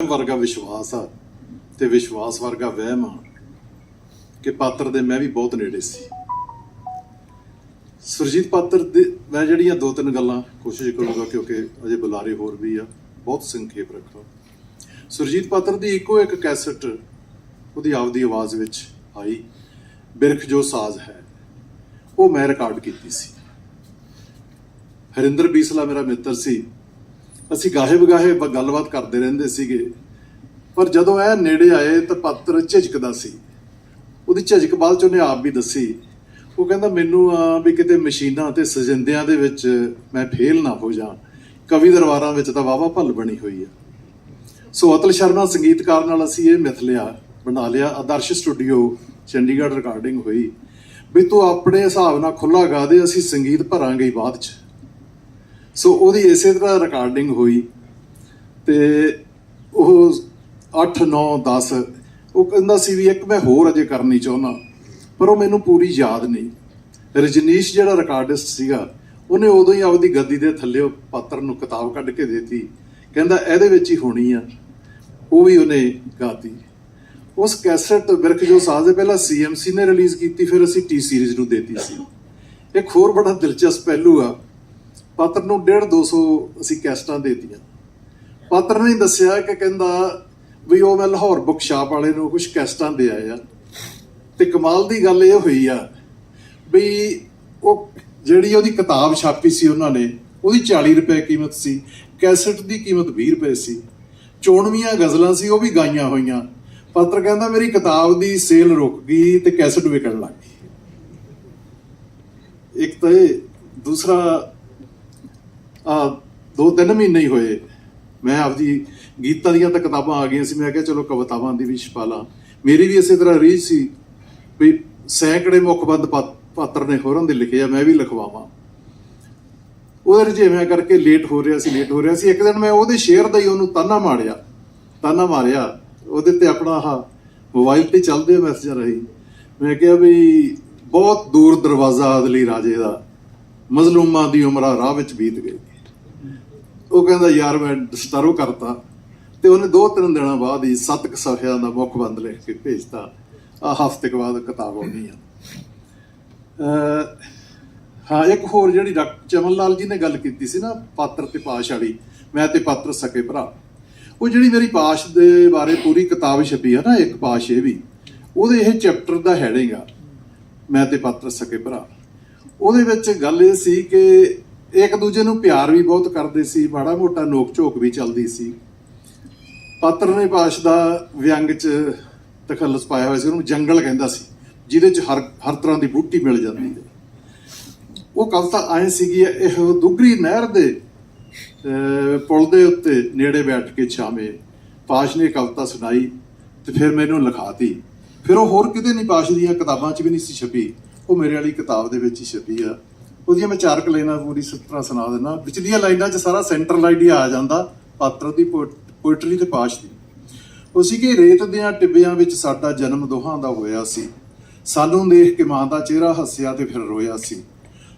ਵਰਗਾ ਵਿਸ਼ਵਾਸ ਆ ਤੇ ਵਿਸ਼ਵਾਸ ਵਰਗਾ ਵਹਿਮ ਆ ਕਿ ਪਾਤਰ ਦੇ ਮੈਂ ਵੀ ਬਹੁਤ ਨੇੜੇ ਸੀ। ਸੁਰਜੀਤ ਪਾਤਰ ਦੇ, ਮੈਂ ਜਿਹੜੀਆਂ ਦੋ ਤਿੰਨ ਗੱਲਾਂ ਕੋਸ਼ਿਸ਼ ਕਰੂੰਗਾ ਕਿਉਂਕਿ ਅਜੇ ਬੁਲਾਰੇ ਹੋਰ ਵੀ ਆ, ਬਹੁਤ ਸੰਖੇਪ ਰੱਖਾਂ। ਸੁਰਜੀਤ ਪਾਤਰ ਦੀ ਇੱਕੋ ਇੱਕ ਕੈਸਟ ਉਹਦੀ ਆਪਦੀ ਆਵਾਜ਼ ਵਿੱਚ ਆਈ, ਬਿਰਖ ਜੋ ਸਾਜ਼ ਹੈ, ਉਹ ਮੈਂ ਰਿਕਾਰਡ ਕੀਤੀ ਸੀ। ਹਰਿੰਦਰ ਬੀਸਲਾ ਮੇਰਾ ਮਿੱਤਰ ਸੀ ਅਸੀਂ ਗਾਹੇ ਬਗਾਹੇ ਬ- ਗੱਲਬਾਤ ਕਰਦੇ ਰਹਿੰਦੇ ਸੀਗੇ। ਪਰ ਜਦੋਂ ਇਹ ਨੇੜੇ ਆਏ ਤਾਂ ਪਾਤਰ ਝਿਜਕਦਾ ਸੀ। ਉਹਦੀ ਝਿਜਕ ਬਾਅਦ ਚ ਉਹਨੇ ਆਪ ਵੀ ਦੱਸੀ। ਉਹ ਕਹਿੰਦਾ, ਮੈਨੂੰ ਆ ਵੀ ਕਿਤੇ ਮਸ਼ੀਨਾਂ ਤੇ ਸਜਿੰਦਿਆਂ ਦੇ ਵਿੱਚ ਮੈਂ ਫੇਲ ਨਾ ਹੋ ਜਾ ਕਵੀ ਦਰਬਾਰਾਂ ਵਿੱਚ ਤਾਂ ਵਾਵਾ ਭੱਲ ਬਣੀ ਹੋਈ ਆ। ਸੋ ਅਤਲ ਸ਼ਰਮਾ ਸੰਗੀਤਕਾਰ ਨਾਲ ਅਸੀਂ ਇਹ ਮਿਥ ਲਿਆ, ਬਣਾ ਲਿਆ। ਆਦਰਸ਼ ਸਟੂਡੀਓ, ਚੰਡੀਗੜ੍ਹ ਰਿਕਾਰਡਿੰਗ ਹੋਈ। ਵੀ ਤੂੰ ਆਪਣੇ ਹਿਸਾਬ ਨਾਲ ਖੁੱਲਾ ਗਾ ਦੇ, ਅਸੀਂ ਸੰਗੀਤ ਭਰਾਂਗੇ ਬਾਅਦ ਚ। ਸੋ ਉਹਦੀ ਇਸੇ ਤਰ੍ਹਾਂ ਰਿਕਾਰਡਿੰਗ ਹੋਈ ਤੇ ਉਹ 8 9 10 ਉਹ ਕਹਿੰਦਾ ਸੀ ਵੀ ਇੱਕ ਮੈਂ ਹੋਰ ਅਜੇ ਕਰਨੀ ਚਾਹੁੰਦਾ, ਪਰ ਉਹ ਮੈਨੂੰ ਪੂਰੀ ਯਾਦ ਨਹੀਂ। ਰਜਨੀਸ਼ ਜਿਹੜਾ ਰਿਕਾਰਡਿਸਟ ਸੀਗਾ, ਉਹਨੇ ਉਦੋਂ ਹੀ ਆਪਦੀ ਗੱਦੀ ਦੇ ਥੱਲੇ ਪਾਤਰ ਨੂੰ ਕਿਤਾਬ ਕੱਢ ਕੇ ਦਿੱਤੀ। ਕਹਿੰਦਾ, ਇਹਦੇ ਵਿੱਚ ਹੀ ਹੋਣੀ ਆ। ਉਹ ਵੀ ਉਹਨੇ ਗਾਤੀ। ਉਸ ਕੈਸਟ ਬਿਰਖ ਜੋ ਸਾਜ਼ ਦੇ ਪਹਿਲਾਂ ਸੀਐਮਸੀ ਨੇ ਰਿਲੀਜ਼ ਕੀਤੀ, ਫਿਰ ਅਸੀਂ ਟੀ ਸੀਰੀਜ਼ ਨੂੰ ਦੇਤੀ ਸੀ। ਇੱਕ ਹੋਰ ਬੜਾ ਦਿਲਚਸਪ ਪਹਿਲੂ ਆ ਪਾਤਰ ਨੂੰ 1.5 200 ਅਸੀਂ ਕੈਸਟਾਂ ਦੇਤੀਆਂ। ਪਾਤਰ ਨੇ ਦੱਸਿਆ ਕਿ ਕਹਿੰਦਾ ਵੀ ਉਹ ਮੈਂ ਲਾਹੌਰ ਬੁੱਕ ਸ਼ਾਪ ਵਾਲੇ ਨੂੰ ਕੁਝ ਕੈਸਟਾਂ ਦੇ ਆਇਆ ਤੇ ਕਮਾਲ ਦੀ ਗੱਲ ਇਹ ਹੋਈ ਆ ਵੀ ਉਹ ਜਿਹੜੀ ਉਹਦੀ ਕਿਤਾਬ ਛਾਪੀ ਸੀ ਉਹਨਾਂ ਨੇ, ਉਹਦੀ 40 ਰੁਪਏ ਕੀਮਤ ਸੀ, ਕੈਸਟ ਦੀ ਕੀਮਤ 20 ਰੁਪਏ ਸੀ। ਚੋਣਵੀਆਂ ਗਜ਼ਲਾਂ ਸੀ, ਉਹ ਵੀ ਗਾਈਆਂ ਹੋਈਆਂ। ਪਾਤਰ ਕਹਿੰਦਾ ਮੇਰੀ ਕਿਤਾਬ ਦੀ ਸੇਲ ਰੁਕ ਗਈ ਤੇ ਕੈਸਟ ਵਿਕਣ ਲੱਗ ਗਈ। ਇੱਕ ਤਾਂ ਇਹ, ਦੂਸਰਾ ਦੋ ਤਿੰਨ ਮਹੀਨੇ ਹੀ ਹੋਏ। ਮੈਂ ਆਪਦੀ ਗੀਤਾਂ ਦੀਆਂ ਤਾਂ ਕਿਤਾਬਾਂ ਆ ਗਈਆਂ ਸੀ। ਮੈਂ ਕਿਹਾ ਚਲੋ ਕਵਿਤਾਵਾਂ ਦੀ ਵੀ ਛਪਾ ਲਾਂ। ਮੇਰੀ ਵੀ ਇਸੇ ਤਰ੍ਹਾਂ ਰੀਝ ਸੀ ਵੀ ਸੈਂਕੜੇ ਮੁੱਖਬੰਦ ਪਾ- ਪਾਤਰ ਨੇ ਹੋਰਾਂ ਦੇ ਲਿਖੇ ਆ, ਮੈਂ ਵੀ ਲਿਖਵਾਵਾਂ। ਉਹਦੇ ਜਿਵੇਂ ਕਰਕੇ ਲੇਟ ਹੋ ਰਿਹਾ ਸੀ, ਲੇਟ ਹੋ ਰਿਹਾ ਸੀ। ਇੱਕ ਦਿਨ ਮੈਂ ਉਹਦੇ ਸ਼ੇਅਰ ਦਾ ਹੀ ਉਹਨੂੰ ਤਾਨਾ ਮਾਰਿਆ ਤਾਨਾ ਮਾਰਿਆ। ਉਹਦੇ ਤੇ ਆਪਣਾ ਆਹ ਮੋਬਾਈਲ ਤੇ ਚੱਲਦੇ ਮੈਸੇਜ ਰਹੀ। ਮੈਂ ਕਿਹਾ ਵੀ ਬਹੁਤ ਦੂਰ ਦਰਵਾਜ਼ਾ ਅਦਲੀ ਰਾਜੇ ਦਾ। ਮਜ਼ਲੂਮਾਂ ਦੀ ਉਮਰਾਂ ਰਾਹ ਵਿੱਚ ਬੀਤ ਗਈ। ਉਹ ਕਹਿੰਦਾ, ਯਾਰ, ਮੈਂ ਡਿਸਟਰਬ ਕਰਤਾ। ਤੇ ਉਹਨੇ ਦੋ ਤਿੰਨ ਦਿਨਾਂ ਬਾਅਦ ਹੀ ਸੱਤ ਕੁ ਸਫ਼ਿਆਂ ਦਾ ਮੁੱਖ ਬੰਦ ਲਿਖ ਕੇ ਭੇਜਤਾ। ਆ ਹਫ਼ਤੇ ਕੁ ਬਾਅਦ ਕਿਤਾਬ ਆਉਣੀ ਆ। ਹਾਂ, ਇੱਕ ਹੋਰ ਜਿਹੜੀ ਡਾਕਟਰ ਚਮਨ ਲਾਲ ਜੀ ਨੇ ਗੱਲ ਕੀਤੀ ਸੀ ਨਾ, ਪਾਤਰ ਤੇ ਪਾਸ਼ ਵਾਲੀ, ਮੈਂ ਤੇ ਪਾਤਰ ਸਕੇ ਭਰਾ। ਉਹ ਜਿਹੜੀ ਮੇਰੀ ਪਾਸ਼ ਦੇ ਬਾਰੇ ਪੂਰੀ ਕਿਤਾਬ ਛਪੀ ਹੈ ਨਾ, ਇੱਕ ਪਾਸ਼ ਇਹ ਵੀ, ਉਹਦੇ ਇਹ ਚੈਪਟਰ ਦਾ ਹੈਡਿੰਗ ਆ, ਮੈਂ ਤੇ ਪਾਤਰ ਸਕੇ ਭਰਾ। ਉਹਦੇ ਵਿੱਚ ਗੱਲ ਇਹ ਸੀ ਕਿ ਇੱਕ ਦੂਜੇ ਨੂੰ ਪਿਆਰ ਵੀ ਬਹੁਤ ਕਰਦੇ ਸੀ, ਮਾੜਾ ਮੋਟਾ ਨੋਕ ਝੋਕ ਵੀ ਚੱਲਦੀ ਸੀ। ਪਾਤਰ ਨੇ ਪਾਸ਼ ਦਾ ਵਿਅੰਗ ਚ ਤਖੱਲਸ ਪਾਇਆ ਹੋਇਆ ਸੀ, ਉਹਨੂੰ ਜੰਗਲ ਕਹਿੰਦਾ ਸੀ, ਜਿਹਦੇ ਚ ਹਰ ਹਰ ਤਰ੍ਹਾਂ ਦੀ ਬੂਟੀ ਮਿਲ ਜਾਂਦੀ ਹੈ। ਉਹ ਕਵਿਤਾ ਆਏ ਸੀਗੀ, ਇਹ ਦੁਗਰੀ ਨਹਿਰ ਦੇ ਪੁਲ ਦੇ ਉੱਤੇ ਨੇੜੇ ਬੈਠ ਕੇ ਛਾਵੇਂ। ਪਾਸ਼ ਨੇ ਕਵਿਤਾ ਸੁਣਾਈ ਤੇ ਫਿਰ ਮੈਨੂੰ ਲਿਖਾਤੀ। ਫਿਰ ਉਹ ਹੋਰ ਕਿਤੇ ਨਹੀਂ ਪਾਸ਼ ਦੀਆਂ ਕਿਤਾਬਾਂ 'ਚ ਵੀ ਨਹੀਂ ਸੀ ਛਪੀ, ਉਹ ਮੇਰੇ ਵਾਲੀ ਕਿਤਾਬ ਦੇ ਵਿੱਚ ਹੀ ਛਪੀ ਆ। ਉਹਦੀਆਂ ਮੈਂ ਚਾਰ ਕੁ ਲਾਈਨਾਂ ਪੂਰੀ ਇਸ ਤਰ੍ਹਾਂ ਸੁਣਾ ਦਿੰਦਾ। ਵਿਚਲੀਆਂ ਲਾਈਨਾਂ 'ਚ ਸਾਰਾ ਸੈਂਟਰਲ ਆਈਡੀਆ ਆ ਜਾਂਦਾ, ਪਾਤਰ ਦੀ ਪੋਇਟਰੀ ਤੇ ਪਾਸ਼ ਦੀ। ਉਹ ਸੀ ਕਿ ਰੇਤ ਦੀਆਂ ਟਿੱਬਿਆਂ ਵਿੱਚ ਸਾਡਾ ਜਨਮ ਦੋਹਾਂ ਦਾ ਹੋਇਆ ਸੀ। ਸਾਨੂੰ ਦੇਖ ਕੇ ਮਾਂ ਦਾ ਚਿਹਰਾ ਹੱਸਿਆ ਤੇ ਫਿਰ ਰੋਇਆ ਸੀ।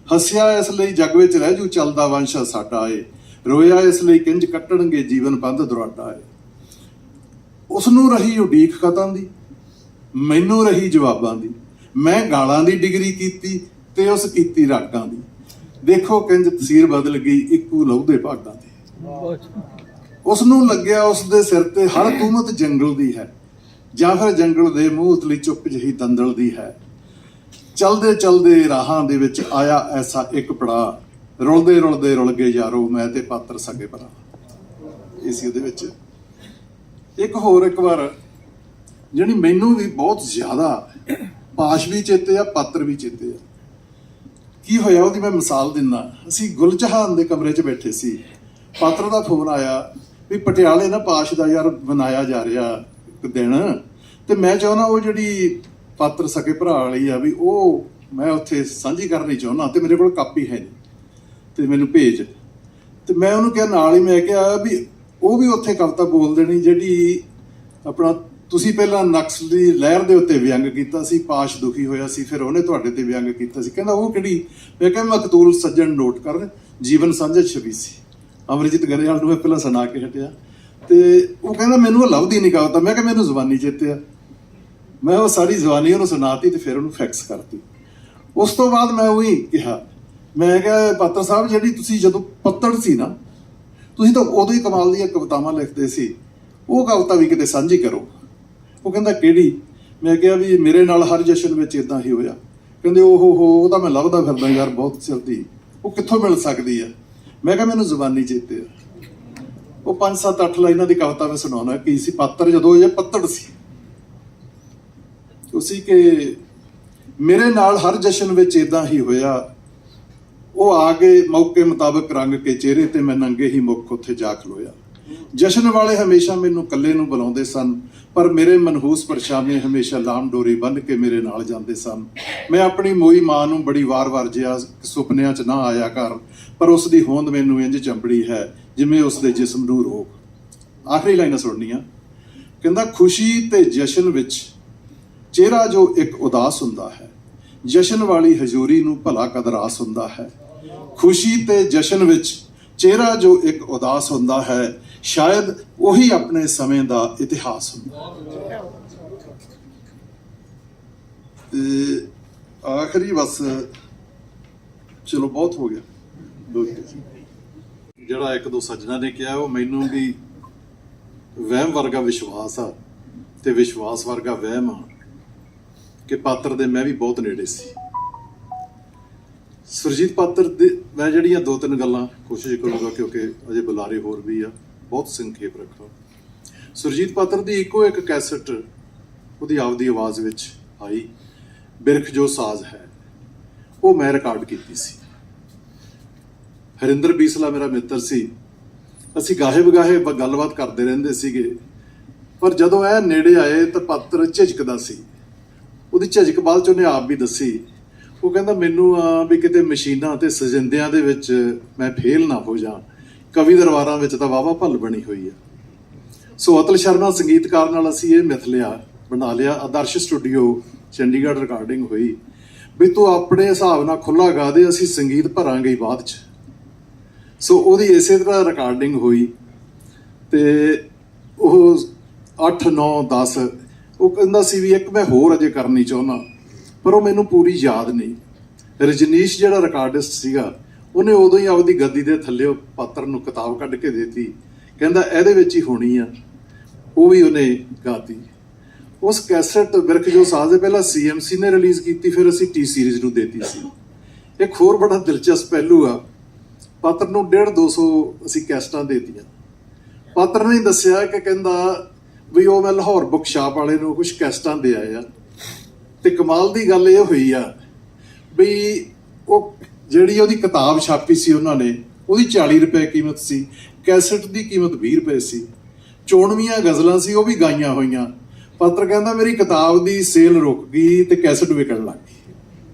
ਹੱਸਿਆ ਇਸ ਲਈ ਜਗ ਵਿੱਚ ਰਹਿ ਜੂ ਚੱਲਦਾ ਵੰਸ਼ ਸਾਡਾ ਏ। ਰੋਇਆ ਇਸ ਲਈ ਕਿੰਜ ਕੱਟਣਗੇ ਜੀਵਨ ਬੰਦ ਦੁਰਾਡਾ ਏ। ਉਸ ਨੂੰ ਰਹੀ ਉਡੀਕ ਖਤਮ ਦੀ, ਮੈਨੂੰ ਰਹੀ ਜਵਾਬਾਂ ਦੀ। ਮੈਂ ਗਾਲਾਂ ਦੀ ਡਿਗਰੀ ਕੀਤੀ ਤੇ ਉਸ ਕੀਤੀ ਰਾਗਾਂ ਦੀ। ਦੇਖੋ ਕਿੰਜ ਤਸਵੀਰ ਬਦਲ ਗਈ, ਇੱਕੂ ਲਹੂ ਭਾਗਾਂ ਦੀ ਉਸ ਨੂੰ ਲੱਗਿਆ ਉਸ ਦੇ ਸਿਰ ਤੇ ਹਰ ਤੂਮਤ ਜੰਗਲ ਦੀ ਹੈ। ਜਾਂ ਫਿਰ ਜੰਗਲ ਦੇ ਮੂੰਹ ਉਤਲੀ ਚੁੱਪ ਜਿਹੀ ਦੰਦਲ ਦੀ ਹੈ। ਚਲਦੇ ਚਲਦੇ ਰਾਹਾਂ ਦੇ ਵਿੱਚ ਆਇਆ ਐਸਾ ਇੱਕ ਪੜਾ। ਰੁਲਦੇ ਰੁਲਦੇ ਰੁਲ ਗਏ ਯਾਰੋ, ਮੈਂ ਤੇ ਪਾਤਰ ਸਕੇ ਭਰਾ। ਇਸੇ ਉਹਦੇ ਵਿੱਚ। ਇੱਕ ਹੋਰ ਇੱਕ ਵਾਰ, ਜਿਹੜੀ ਮੈਨੂੰ ਵੀ ਬਹੁਤ ਜ਼ਿਆਦਾ ਪਾਸ਼ ਵੀ ਚੇਤੇ ਆ, ਪਾਤਰ ਵੀ ਚੇਤੇ ਆ। ਕੀ ਹੋਇਆ ਉਹਦੀ ਮੈਂ ਮਿਸਾਲ ਦਿੰਦਾ। ਅਸੀਂ ਗੁਲਚਹਾਨ ਦੇ ਕਮਰੇ 'ਚ ਬੈਠੇ ਸੀ। ਪਾਤਰ ਦਾ ਫੋਨ ਆਇਆ ਵੀ ਪਟਿਆਲੇ ਨਾ ਪਾਸ਼ ਦਾ ਯਾਰ ਬਣਾਇਆ ਜਾ ਰਿਹਾ ਇੱਕ ਦਿਨ। ਤੇ ਮੈਂ ਚਾਹੁੰਦਾ ਉਹ ਜਿਹੜੀ ਪਾਤਰ ਸਕੇ ਭਰਾ ਵਾਲੀ ਆ ਵੀ ਉਹ ਮੈਂ ਉੱਥੇ ਸਾਂਝੀ ਕਰਨੀ ਚਾਹੁੰਦਾ ਤੇ ਮੇਰੇ ਕੋਲ ਕਾਪੀ ਹੈ ਨਹੀਂ ਤੇ ਮੈਨੂੰ ਭੇਜ। ਤੇ ਮੈਂ ਉਹਨੂੰ ਕਿਹਾ ਨਾਲ ਹੀ ਮੈਂ ਕਿਹਾ ਵੀ ਉਹ ਵੀ ਉੱਥੇ ਕਵਿਤਾ ਬੋਲ ਦੇਣੀ ਜਿਹੜੀ ਆਪਣਾ ਤੁਸੀਂ ਪਹਿਲਾਂ ਨਕਸਲ ਦੀ ਲਹਿਰ ਦੇ ਉੱਤੇ ਵਿਅੰਗ ਕੀਤਾ ਸੀ, ਪਾਸ਼ ਦੁਖੀ ਹੋਇਆ ਸੀ, ਫਿਰ ਉਹਨੇ ਤੁਹਾਡੇ ਤੇ ਵਿਅੰਗ ਕੀਤਾ ਸੀ। ਕਹਿੰਦਾ ਉਹ ਕਿਹੜੀ? ਮੈਂ ਕਿਹਾ ਮਕਤੂਲ ਸੱਜਣ ਨੋਟ ਕਰ, ਜੀਵਨ ਸਾਂਝੇ ਛਵੀ ਸੀ। ਅਮਰਜੀਤ ਗਰੇਵਾਲ ਨੂੰ ਮੈਂ ਪਹਿਲਾਂ ਸੁਣਾ ਕੇ ਹਟਿਆ। ਤੇ ਉਹ ਕਹਿੰਦਾ ਮੈਨੂੰ ਉਹ ਲੱਭਦੀ ਨਹੀਂ ਕਵਿਤਾ ਮੈਂ ਕਿਹਾ ਮੈਨੂੰ ਜ਼ੁਬਾਨੀ ਚੇਤੇ ਆ। ਮੈਂ ਉਹ ਸਾਰੀ ਜ਼ੁਬਾਨੀ ਉਹਨੂੰ ਸੁਣਾਤੀ ਤੇ ਫਿਰ ਉਹਨੂੰ ਫੈਕਸ ਕਰਤੀ। ਉਸ ਤੋਂ ਬਾਅਦ ਮੈਂ ਉਹੀ ਕਿਹਾ, ਮੈਂ ਕਿਹਾ ਪਾਤਰ ਸਾਹਿਬ, ਜਿਹੜੀ ਤੁਸੀਂ ਜਦੋਂ ਪੱਤੜ ਸੀ ਨਾ, ਤੁਸੀਂ ਤਾਂ ਉਦੋਂ ਹੀ ਕਮਾਲ ਦੀਆਂ ਕਵਿਤਾਵਾਂ ਲਿਖਦੇ ਸੀ। ਉਹ ਕਵਿਤਾ ਵੀ ਕਿਤੇ ਸਾਂਝੀ ਕਰੋ। ਉਹ ਕਹਿੰਦਾ, ਕਿਹੜੀ? ਮੈਂ ਕਿਹਾ ਵੀ, ਮੇਰੇ ਨਾਲ ਹਰ ਜਸ਼ਨ ਵਿੱਚ ਇਦਾਂ ਹੀ ਹੋਇਆ। ਕਹਿੰਦੇ ਉਹ ਹੋ ਉਹ ਤਾਂ ਮੈਂ ਲੱਭਦਾ ਫਿਰਦਾ ਯਾਰ, ਬਹੁਤ ਚਿਰਦੀ ਉਹ ਕਿੱਥੋਂ ਮਿਲ ਸਕਦੀ ਆ? ਮੈਂ ਕਿਹਾ, ਮੈਨੂੰ ਜ਼ੁਬਾਨੀ ਚੇਤੇ ਆ। ਉਹ 5 7 8 ਲਾਈਨਾਂ ਦੀ ਕਵਿਤਾ ਮੈਂ ਸੁਣਾਉਣਾ, ਕੀ ਸੀ? ਪਾਤਰ ਜਦੋਂ ਇਹ ਪੱਤੜ ਸੀ। ਉਸੀ ਕਿ ਮੇਰੇ ਨਾਲ ਹਰ ਜਸ਼ਨ ਵਿੱਚ ਇਦਾਂ ਹੀ ਹੋਇਆ। ਉਹ ਆ ਕੇ ਮੌਕੇ ਮੁਤਾਬਕ ਰੰਗ ਕੇ ਚਿਹਰੇ ਤੇ ਮੈਂ ਨੰਗੇ ਹੀ ਮੁੱਖ ਉੱਥੇ ਜਾ ਖਲੋਇਆ। ਜਸ਼ਨ ਵਾਲੇ ਹਮੇਸ਼ਾ ਮੈਨੂੰ ਇਕੱਲੇ ਨੂੰ ਬੁਲਾਉਂਦੇ ਸਨ, ਪਰ ਮੇਰੇ ਮਨਹੂਸ ਪਰਛਾਵੇਂ ਹਮੇਸ਼ਾ ਲਾਮ ਡੋਰੀ ਬੰਨ ਕੇ ਮੇਰੇ ਨਾਲ ਜਾਂਦੇ ਸਨ। ਮੈਂ ਆਪਣੀ ਮੋਈ ਮਾਂ ਨੂੰ ਬੜੀ ਵਾਰ-ਵਾਰ ਜਿਹਾ ਸੁਪਨਿਆਂ 'ਚ ਨਾ ਆਇਆ ਕਰ, ਪਰ ਉਸ ਦੀ ਹੋਂਦ ਮੈਨੂੰ ਇੰਜ ਚੰਬੜੀ ਹੈ, ਜਿਵੇਂ ਉਸ ਦੇ ਜਿਸਮ ਨੂੰ ਰੋਗ ਆਖਰੀ ਲਾਈਨਾਂ ਸੁਣਨੀਆਂ। ਕਹਿੰਦਾ, ਖੁਸ਼ੀ ਤੇ ਜਸ਼ਨ ਵਿੱਚ ਚਿਹਰਾ ਜੋ ਇੱਕ ਉਦਾਸ ਹੁੰਦਾ ਹੈ, ਜਸ਼ਨ ਵਾਲੀ ਹਜ਼ੂਰੀ ਨੂੰ ਭਲਾ ਕਦਰਾਸ ਹੁੰਦਾ ਹੈ। ਖੁਸ਼ੀ ਤੇ ਜਸ਼ਨ ਵਿੱਚ ਚਿਹਰਾ ਜੋ ਇੱਕ ਉਦਾਸ ਹੁੰਦਾ ਹੈ ਸ਼ਾਇਦ ਉਹੀ ਆਪਣੇ ਸਮੇਂ ਦਾ ਇਤਿਹਾਸ ਹੁੰਦਾ। ਤੇ ਆਖਰੀ ਬਸ, ਚਲੋ ਬਹੁਤ ਹੋ ਗਿਆ। ਜਿਹੜਾ ਇੱਕ ਦੋ ਸੱਜਣਾ ਨੇ ਕਿਹਾ, ਉਹ ਮੈਨੂੰ ਵੀ ਵਹਿਮ ਵਰਗਾ ਵਿਸ਼ਵਾਸ ਆ ਤੇ ਵਿਸ਼ਵਾਸ ਵਰਗਾ ਵਹਿਮ ਆ ਕਿ ਪਾਤਰ ਦੇ ਮੈਂ ਵੀ ਬਹੁਤ ਨੇੜੇ ਸੀ। ਸੁਰਜੀਤ ਪਾਤਰ ਦੇ, ਮੈਂ ਜਿਹੜੀਆਂ ਦੋ ਤਿੰਨ ਗੱਲਾਂ ਕੋਸ਼ਿਸ਼ ਕਰੂੰਗਾ ਕਿਉਂਕਿ ਅਜੇ ਬੁਲਾਰੇ ਹੋਰ ਵੀ ਆ। ਬਹੁਤ ਸੰਖੇਪ ਰੱਖਾਂ ਸੁਰਜੀਤ ਪਾਤਰ ਦੀ ਇੱਕੋ ਇੱਕ ਕੈਸਟ ਉਹਦੀ ਆਪਦੀ ਆਵਾਜ਼ ਵਿੱਚ ਆਈ, ਬਿਰਖ ਜੋ ਸਾਜ਼ ਹੈ। ਉਹ ਮੈਂ ਰਿਕਾਰਡ ਕੀਤੀ ਸੀ। ਹਰਿੰਦਰ ਬੀਸਲਾ ਮੇਰਾ ਮਿੱਤਰ ਸੀ। ਅਸੀਂ ਗਾਹੇ ਬਗਾਹੇ ਗੱਲਬਾਤ ਕਰਦੇ ਰਹਿੰਦੇ ਸੀਗੇ। ਪਰ ਜਦੋਂ ਇਹ ਨੇੜੇ ਆਏ ਤਾਂ ਪਾਤਰ ਝਿਜਕਦਾ ਸੀ। ਉਹਦੀ ਝਿਜਕ ਬਾਅਦ ਚ ਉਹਨੇ ਆਪ ਵੀ ਦੱਸੀ। ਉਹ ਕਹਿੰਦਾ, ਮੈਨੂੰ ਆ ਵੀ ਕਿਤੇ ਮਸ਼ੀਨਾਂ ਤੇ ਸਜਿੰਦਿਆਂ ਦੇ ਵਿੱਚ ਮੈਂ ਫੇਲ ਨਾ ਹੋ ਜਾ ਕਵੀ ਦਰਬਾਰਾਂ ਵਿੱਚ ਤਾਂ ਵਾਵਾ ਭੱਲ ਬਣੀ ਹੋਈ ਆ ਸੋ ਅਤਲ ਸ਼ਰਮਾ ਸੰਗੀਤਕਾਰ ਨਾਲ ਅਸੀਂ ਇਹ ਮਿਥ ਲਿਆ, ਬਣਾ ਲਿਆ। ਆਦਰਸ਼ ਸਟੂਡੀਓ ਚੰਡੀਗੜ੍ਹ ਰਿਕਾਰਡਿੰਗ ਹੋਈ। ਵੀ ਤੂੰ ਆਪਣੇ ਹਿਸਾਬ ਨਾਲ ਖੁੱਲਾ ਗਾ ਦੇ, ਅਸੀਂ ਸੰਗੀਤ ਭਰਾਂਗੇ ਬਾਅਦ ਚ। ਸੋ ਉਹਦੀ ਇਸੇ ਤਰ੍ਹਾਂ ਰਿਕਾਰਡਿੰਗ ਹੋਈ। ਤੇ ਉਹ 8 9 10 ਉਹ ਕਹਿੰਦਾ ਸੀ ਵੀ ਇੱਕ ਮੈਂ ਹੋਰ ਅਜੇ ਕਰਨੀ ਚਾਹੁੰਦਾ, ਪਰ ਉਹ ਮੈਨੂੰ ਪੂਰੀ ਯਾਦ ਨਹੀਂ। ਰਜਨੀਸ਼ ਜਿਹੜਾ ਰਿਕਾਰਡਿਸਟ ਸੀਗਾ ਉਹਨੇ ਉਦੋਂ ਹੀ ਆਪਦੀ ਗੱਦੀ ਦੇ ਥੱਲੇ ਪਾਤਰ ਨੂੰ ਕਿਤਾਬ ਕੱਢ ਕੇ ਦਿੱਤੀ। ਕਹਿੰਦਾ, ਇਹਦੇ ਵਿੱਚ ਹੀ ਹੋਣੀ ਆ। ਉਹ ਵੀ ਉਹਨੇ ਗਾਤੀ। ਉਸ ਕੈਸਟ ਬਿਰਖ ਜੋ ਸਾਜ਼ ਦੇ ਪਹਿਲਾਂ ਸੀਐਮਸੀ ਨੇ ਰਿਲੀਜ਼ ਕੀਤੀ, ਫਿਰ ਅਸੀਂ ਟੀ ਸੀਰੀਜ਼ ਨੂੰ ਦੇਤੀ ਸੀ। ਇੱਕ ਹੋਰ ਬੜਾ ਦਿਲਚਸਪ ਪਹਿਲੂ ਆ। ਪਾਤਰ ਨੂੰ 1.5 200 ਅਸੀਂ ਕੈਸਟਾਂ ਦੇਤੀਆਂ। ਪਾਤਰ ਨੇ ਦੱਸਿਆ ਕਿ ਕਹਿੰਦਾ ਵੀ ਉਹ ਮੈਂ ਲਾਹੌਰ ਬੁੱਕ ਸ਼ਾਪ ਵਾਲੇ ਨੂੰ ਕੁਝ ਕੈਸਟਾਂ ਦੇ ਆਇਆ ਆ। ਤੇ ਕਮਾਲ ਦੀ ਗੱਲ ਇਹ ਹੋਈ ਆ ਵੀ ਉਹ ਜਿਹੜੀ ਉਹਦੀ ਕਿਤਾਬ ਛਾਪੀ ਸੀ ਉਹਨਾਂ ਨੇ, ਉਹਦੀ 40 ਰੁਪਏ ਕੀਮਤ ਸੀ, ਕੈਸਟ ਦੀ ਕੀਮਤ 20 ਰੁਪਏ ਸੀ। ਚੋਣਵੀਆਂ ਗਜ਼ਲਾਂ ਸੀ, ਉਹ ਵੀ ਗਾਈਆਂ ਹੋਈਆਂ। ਪਾਤਰ ਕਹਿੰਦਾ, ਮੇਰੀ ਕਿਤਾਬ ਦੀ ਸੇਲ ਰੁਕ ਗਈ ਤੇ ਕੈਸਟ ਵਿਕਣ ਲੱਗ ਗਈ।